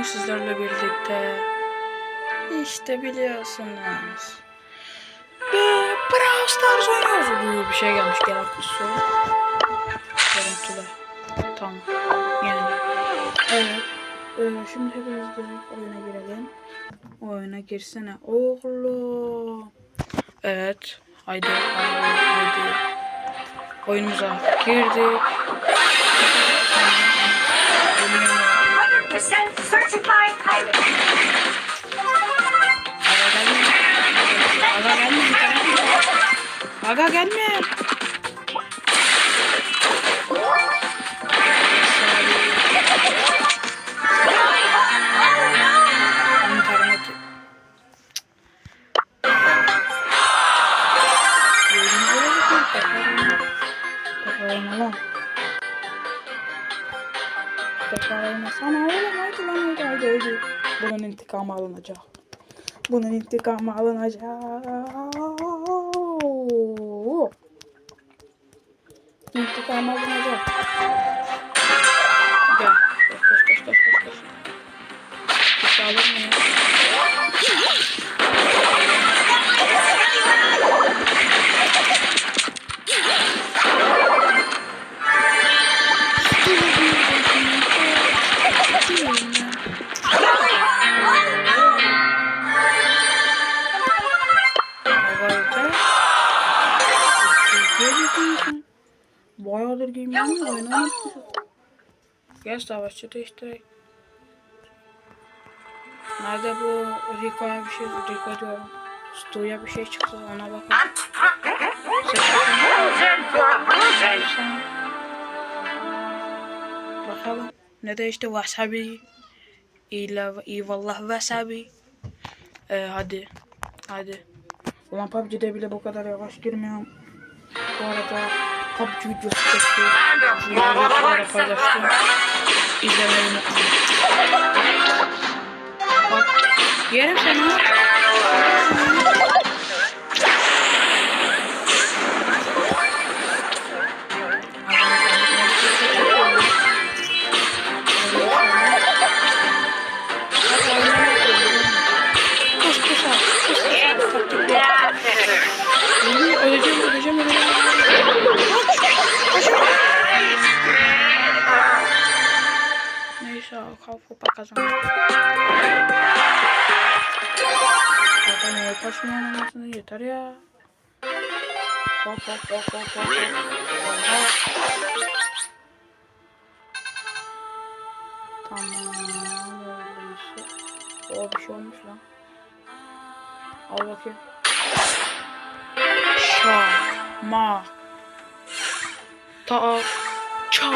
bugün sizlerle birlikte işte biliyorsunuz bir Brawl Stars oynuyoruz. Bir şey gelmiş gelen kutusu. Görüntüle. Tamam. Yani. Evet. Ee, şimdi hepimiz direkt oyuna girelim. Oyuna girsene oğlum. Evet. Haydi. Haydi. haydi. Oyunumuza girdik. Haydi haydi. Bunun intikamı alınacak. Bunun intikamı alınacak. İntikamı alınacak. Gel. Koş koş koş koş koş. koş. Bir şey alır Bayağıdır game oynamamışız. Gel savaşçı değiştirek. Nerede bu Rico'ya bir şey, Rico diyorum. Stu'ya bir şey çıktı ona bakalım. Sen- Bakalım. Ne değişti? Wasabi. İla, eyvallah wasabi. Ee, hadi. Hadi. Ulan PUBG'de bile bu kadar yavaş girmiyorum. Bu arada PUBG videosu çekti. Videoları paylaştım. İzlemeyi unutmayın. Bak. Yerim seni. Öleceğim, öleceğim, öleceğim, öleceğim. Neyse abi, kalk kupa kazandı. Zaten o taşmayan olmasına yeter ya. Hop hop hop hop hop. Oha. Tamam, öyleyse. O bir şey olmuş lan. Al bakayım. Şa, ma, ça.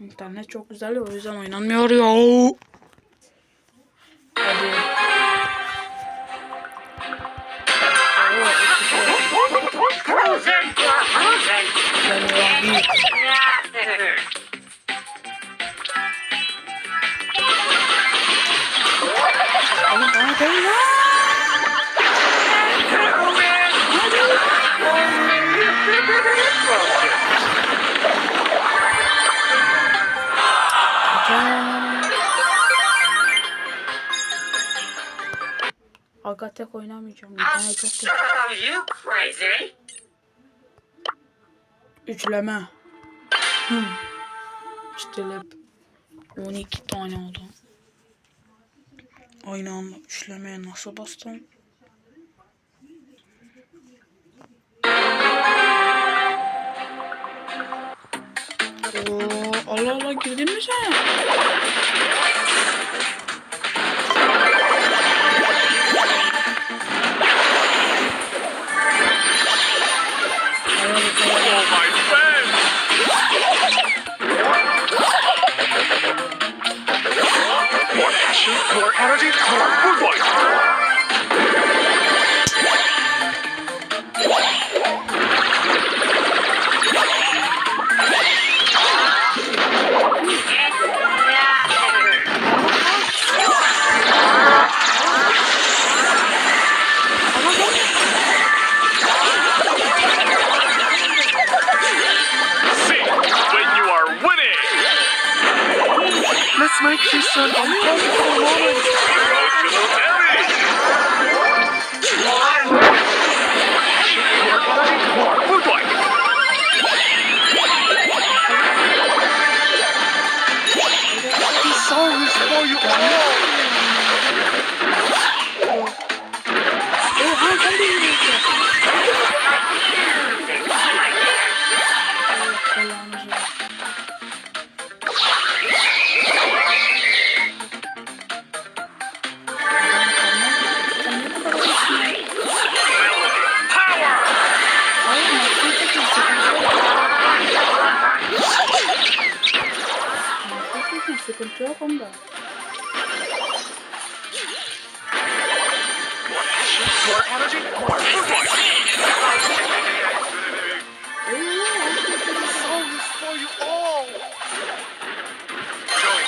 İnternet çok güzel o yüzden oynanmıyor ya. Hadi. Oo, Aga tek oynamayacağım. İnternet çok kötü. Are you crazy? Üçleme. Hmm. İşte hep 12 tane oldu. Aynı anda üçlemeye nasıl bastım? Oo, Allah Allah girdin mi sen? Oh, my friend! energy, boy. She's so uncomfortable moment.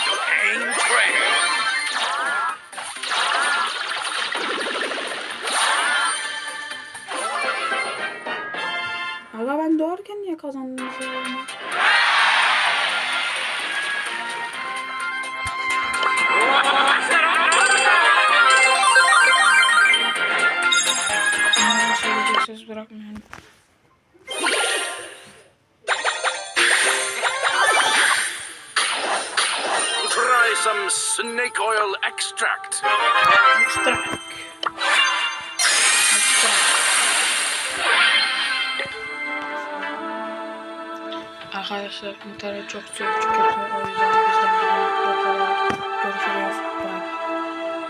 The pain train. Aga ben doğarken niye kazandınız söz bırakmıyorum. Try some snake oil extract. Ekstrak. Arkadaşlar internet çok sürücü kötü. O yüzden bizden kadar. Görüşürüz. Bye.